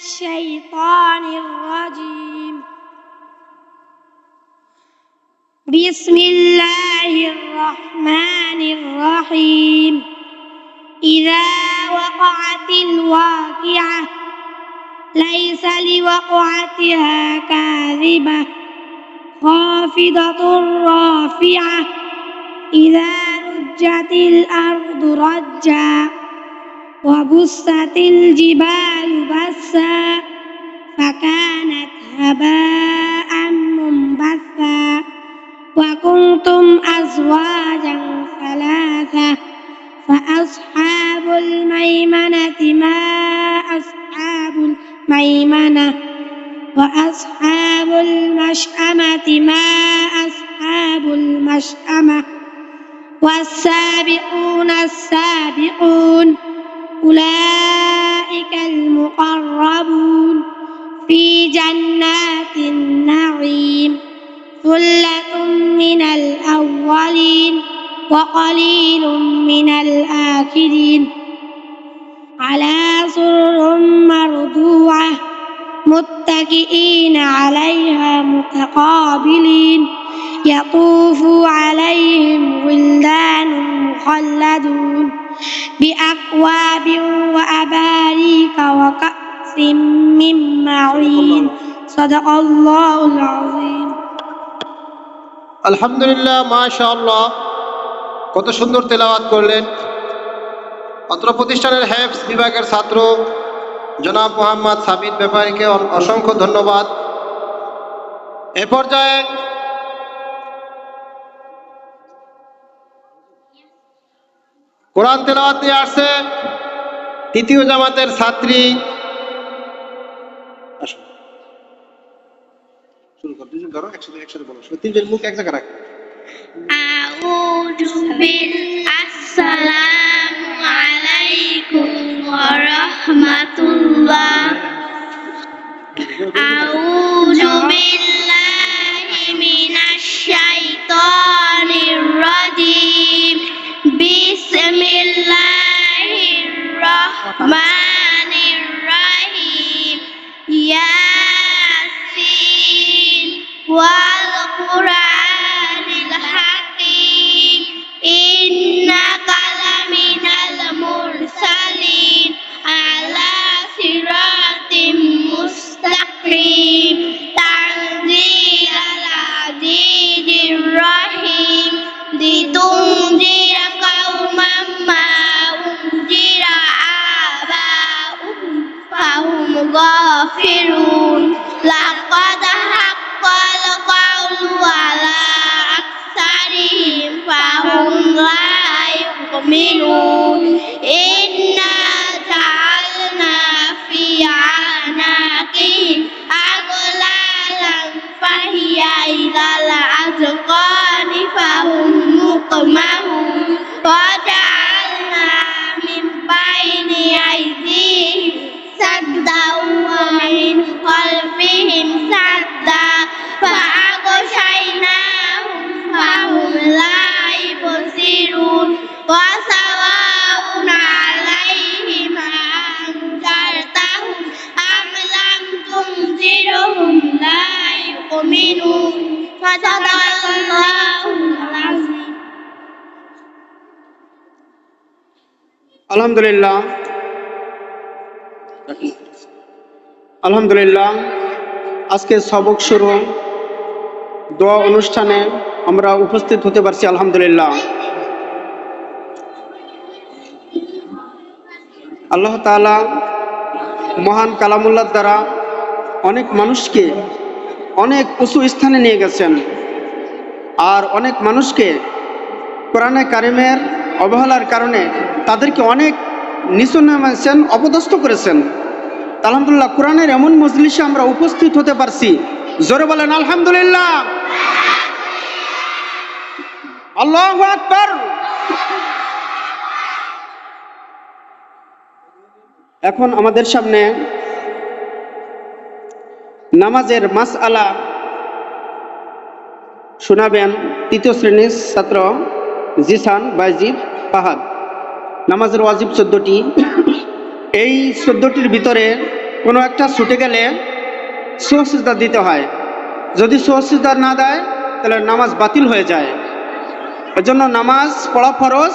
الشيطان الرجيم. بسم الله الرحمن الرحيم. إذا وقعت الواقعة ليس لوقعتها كاذبة. خافضة رافعة إذا رجت الأرض رجا. وبست الجبال بسا فكانت هباء منبثا وكنتم أزواجا ثلاثة فأصحاب الميمنة ما أصحاب الميمنة وأصحاب المشأمة ما أصحاب المشأمة والسابقون السابقون أولئك في جنات النعيم ثلة من الأولين وقليل من الآخرين على سرر مرضوعة متكئين عليها متقابلين يطوف عليهم ولدان مخلدون بأكواب وأباريك وكأس من صدق الله العظيم আলহামদুলিল্লাহ মাশাআল্লাহ কত সুন্দর তেলাওয়াত করলেন অত্র প্রতিষ্ঠানের হ্যাফস বিভাগের ছাত্র জনাব মোহাম্মদ সাবিদ ব্যাপারীকে অ- অসংখ্য ধন্যবাদ এ পর্যায়ে কোরআন তেলাওয়াত নিয়ে আসছে তৃতীয় জামাতের ছাত্রী শুরু করো দুজন ধরো, একসাথে একসাথে বলো। তিনজন মুখ এক জায়গায় রাখো। আউযু বিল আসসালামু আলাইকুম ওয়া রাহমাতুল্লাহ আউযু বিল্লাহি মিনাশ শাইতানির রাজিম। বিসমিল্লাহির রহমানির غافلون لقد حق القول على أكثرهم فهم لا يؤمنون إنا جعلنا في أعناقهم أغلالا فهي إلى الأذقان فهم مقمحون صدق الله العظيم আলহামদুলিল্লাহ আলহামদুলিল্লাহ আজকে সবক শুরু দোয়া অনুষ্ঠানে আমরা উপস্থিত হতে পারছি আলহামদুলিল্লাহ আল্লাহ তাআলা মহান কালামুল্লাহ দ্বারা অনেক মানুষকে অনেক উঁচু স্থানে নিয়ে গেছেন। আর অনেক মানুষকে কোরআনে কারিমের অবহেলার কারণে তাদেরকে অনেক নিচু নামাইছেন অপদস্থ করেছেন। আলহামদুলিল্লাহ, কোরআনের এমন মজলিসে আমরা উপস্থিত হতে পারছি। জোরে বলেন, আলহামদুলিল্লাহ। আল্লাহ এখন আমাদের সামনে নামাজের মাস আলা শোনাবেন তৃতীয় শ্রেণির ছাত্র জিসান বাইজিব ফাহাদ নামাজের ওয়াজিব চোদ্দটি। এই চোদ্দটির ভিতরে কোনো একটা ছুটে গেলে সোহসিজদা দিতে হয়। যদি সোহসিজদা না দেয়, তাহলে নামাজ বাতিল হয়ে যায়। এজন্য নামাজ পড়া ফরজ,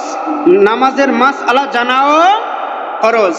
নামাজের মাস আলা জানাও ফরজ।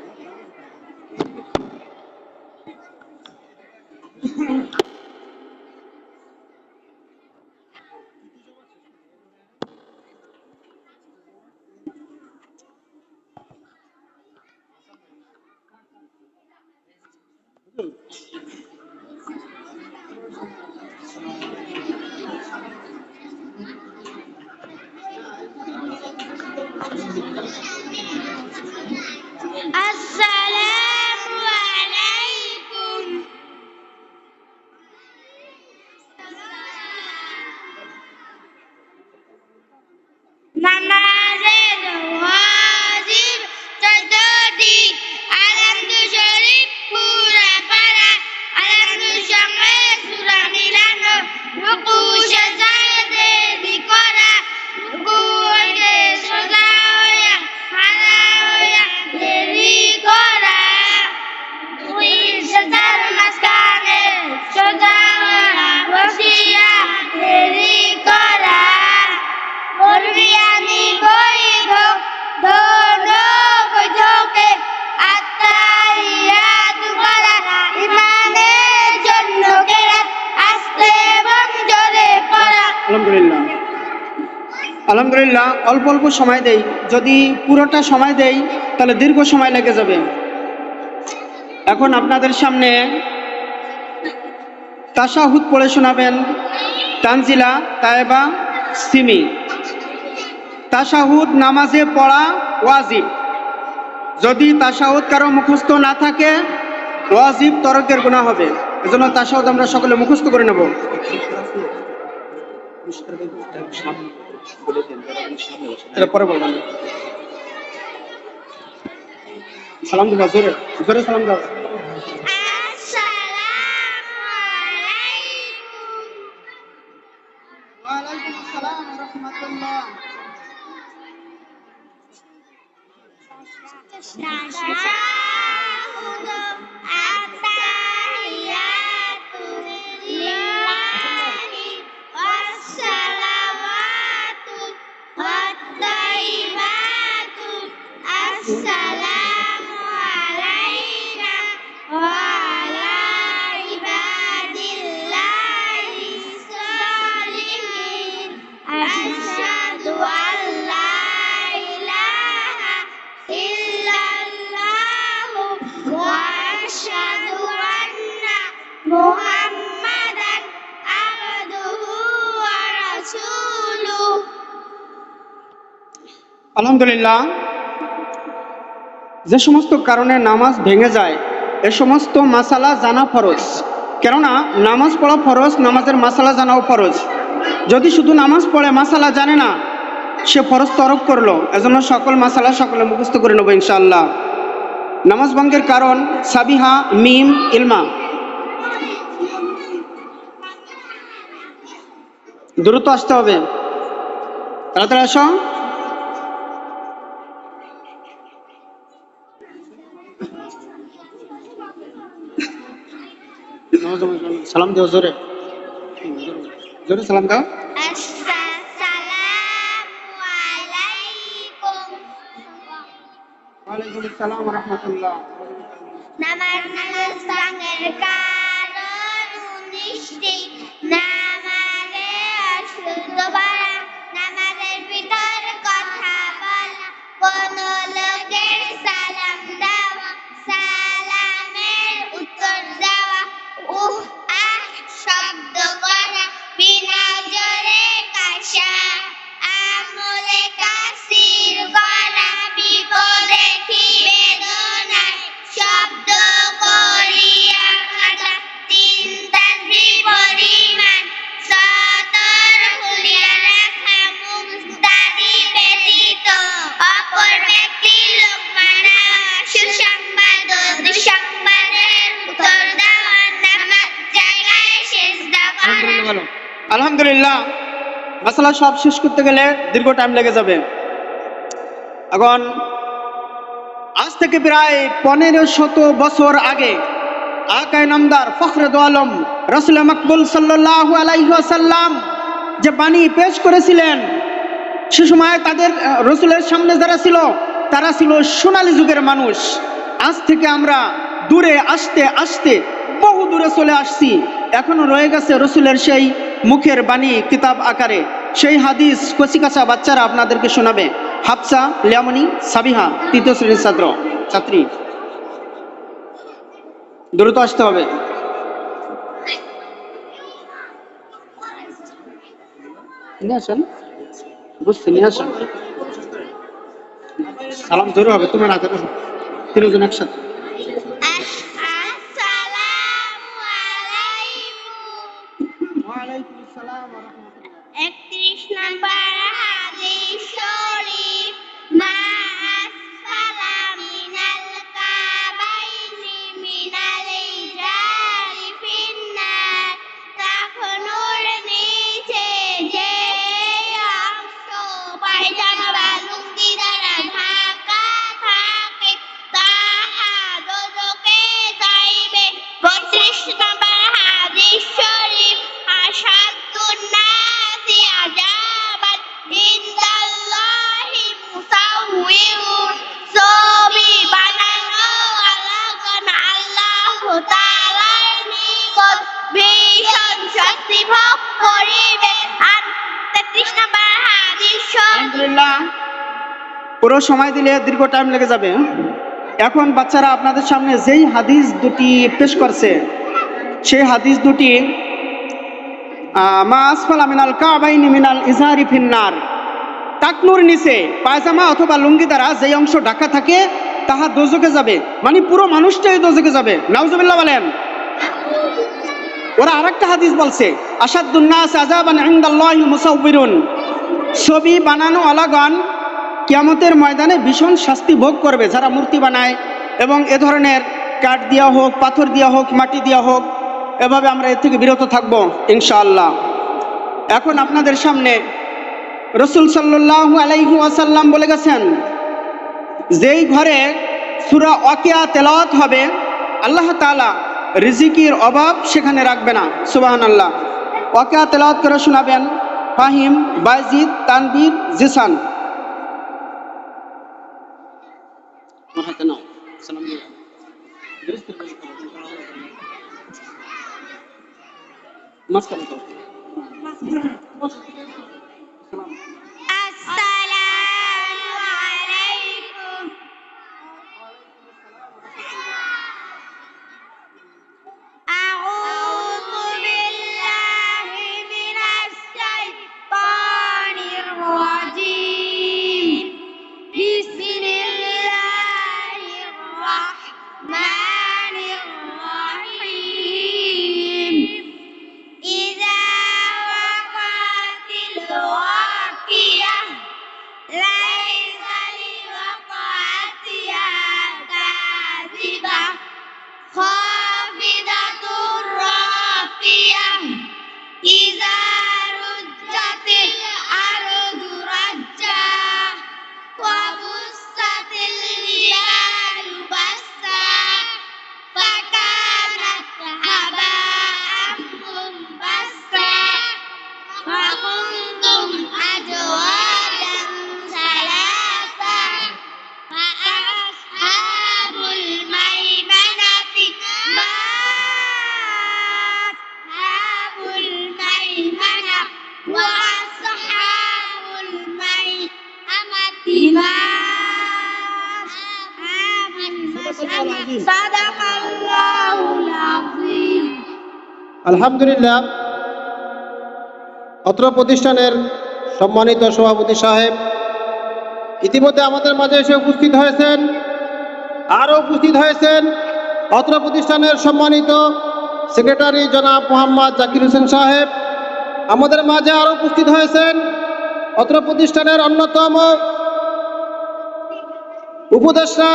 আসসালামু আলহামদুলিল্লাহ, অল্প অল্প সময় দেই। যদি পুরোটা সময় দেই, তাহলে দীর্ঘ সময় লেগে যাবে। এখন আপনাদের সামনে তাসাহুদ পড়ে শোনাবেন। তানজিলা, তায়েবা, সিমি। তাসাহুদ নামাজে পড়া ওয়াজিব। যদি তাশাহুদ কারও মুখস্থ না থাকে, ওয়াজিব, তরকের গুণা হবে। এজন্য তাশাহুদ আমরা সকলে মুখস্থ করে নেব। এটা পরে বলবেন। সালাম দিবা জোরে জোরে সালাম দাও আলহামদুলিল্লাহ, যে সমস্ত কারণে নামাজ ভেঙে যায়, এ সমস্ত মাসালা জানা ফরজ। কেননা, নামাজ পড়া ফরজ, নামাজের মাসালা জানাও ফরজ। যদি শুধু নামাজ পড়ে মাসালা জানে না, সে ফরজ তরক করল। এজন্য সকল মাসালা সকলে মুখস্থ করে নেব ইনশাআল্লাহ। নামাজ ভঙ্গের কারণ, সাবিহা, মিম, ইলমা। দ্রুত আসতে হবে। তাড়াতাড়ি আসো। সালাম দাও জোরে জোরে সালাম দাও আসসালামু আলাইকুম ওয়ালাইকুম আসসালাম রহমতুল্লাহ নামাজ নামাজ আলহামদুলিল্লাহ মশলা সব শেষ করতে গেলে দীর্ঘ টাইম লেগে যাবে। এখন, আজ থেকে প্রায় পনেরো শত বছর আগে, আকায় নামদার ফখরদ আলম, রসুল মকবুল সাল্লাহ আলাইসাল্লাম যে বাণী পেশ করেছিলেন, সে সময় তাদের রসুলের সামনে যারা ছিল, তারা ছিল সোনালী যুগের মানুষ। আজ থেকে আমরা দূরে আসতে আসতে বহু দূরে চলে আসছি। এখনও রয়ে গেছে রসুলের সেই মুখের বাণী কিতাব আকারে। সেই হাদিস কচিকাচা বাচ্চারা আপনাদেরকে শোনাবে। হাফসা লিয়ামনি সাবিহা, তৃতীয় শ্রেণির ছাত্র, ছাত্রী। দ্রুত আসতে হবে। নিয়ে আসেন। বুঝছি, নিয়ে আসেন। সালাম ধরে হবে, তোমার বসো। তিনজন একসাথে। শাস্তি করিবে আর তেত্রিশ নম্বর হাদিস পুরো সময় দিলে দীর্ঘ টাইম লেগে যাবে। এখন বাচ্চারা আপনাদের সামনে যেই হাদিস দুটি পেশ করছে, সেই হাদিস দুটি মা আসফালা মিনাল কাবাইনি মিনাল ইজহারি ফিন্নার। টাকনুর নিচে, পায়জামা অথবা লুঙ্গি দ্বারা যেই অংশ ঢাকা থাকে, তাহা দোজকে যাবে। মানে পুরো মানুষটাই দোজকে যাবে। নাউজুবিল্লাহ বলেন। ওরা আরেকটা হাদিস বলছে আসাদুন্নাস ছবি বানানো আলাগন কিয়ামতের ময়দানে ভীষণ শাস্তি ভোগ করবে যারা মূর্তি বানায় এবং এ ধরনের কাঠ দেওয়া হোক, পাথর দেওয়া হোক, মাটি দেওয়া হোক, এভাবে আমরা এর থেকে বিরত থাকব, ইনশাআল্লাহ। এখন আপনাদের সামনে রসুল সাল্লাহ আলাইহু আসাল্লাম বলে গেছেন, যেই ঘরে সুরা অকিয়া তেলাওয়াত হবে, আল্লাহ তাআলা রিজিকির অভাব সেখানে রাখবে না সুবাহান আল্লাহ অকিয়া তেলাওয়াত করে শোনাবেন ফাহিম, বাইজিদ তানবীর জিসান। মাঝখানে الميمنة ما أصحاب المشأمة صدق الله العظيم আলহামদুলিল্লাহ অত্র প্রতিষ্ঠানের সম্মানিত সভাপতি সাহেব ইতিমধ্যে আমাদের মাঝে এসে উপস্থিত হয়েছেন আরও উপস্থিত হয়েছেন অত্র প্রতিষ্ঠানের সম্মানিত সেক্রেটারি জনাব মোহাম্মদ জাকির হোসেন সাহেব আমাদের মাঝে আরও উপস্থিত হয়েছেন অত্র প্রতিষ্ঠানের অন্যতম উপদেষ্টা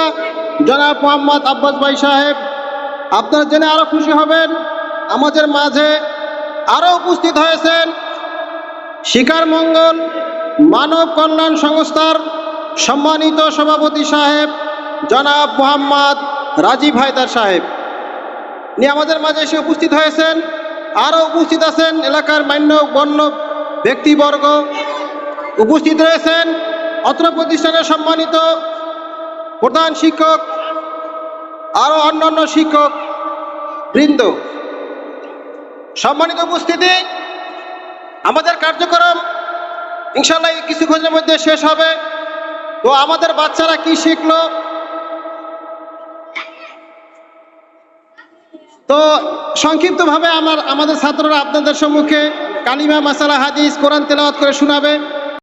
জনাব মোহাম্মদ আব্বাস ভাই সাহেব, আপনারা জেনে আরও খুশি হবেন, আমাদের মাঝে আরও উপস্থিত হয়েছেন শিকার মঙ্গল মানব কল্যাণ সংস্থার সম্মানিত সভাপতি সাহেব জনাব মোহাম্মদ রাজীব হায়দার সাহেব। উনি আমাদের মাঝে এসে উপস্থিত হয়েছেন আরও উপস্থিত আছেন এলাকার মান্য গণ্য ব্যক্তিবর্গ। উপস্থিত রয়েছেন অত্র প্রতিষ্ঠানের সম্মানিত প্রধান শিক্ষক আরও অন্যান্য শিক্ষক বৃন্দ। সম্মানিত উপস্থিতি, আমাদের কার্যক্রম ইনশাল্লাহ কিছুক্ষণের মধ্যে শেষ হবে। তো আমাদের বাচ্চারা কি শিখল? তো সংক্ষিপ্তভাবে আমার আমাদের ছাত্ররা আপনাদের সম্মুখে কালিমা, মাসালা, হাদিস, কোরআন তেলাওয়াত করে শোনাবে।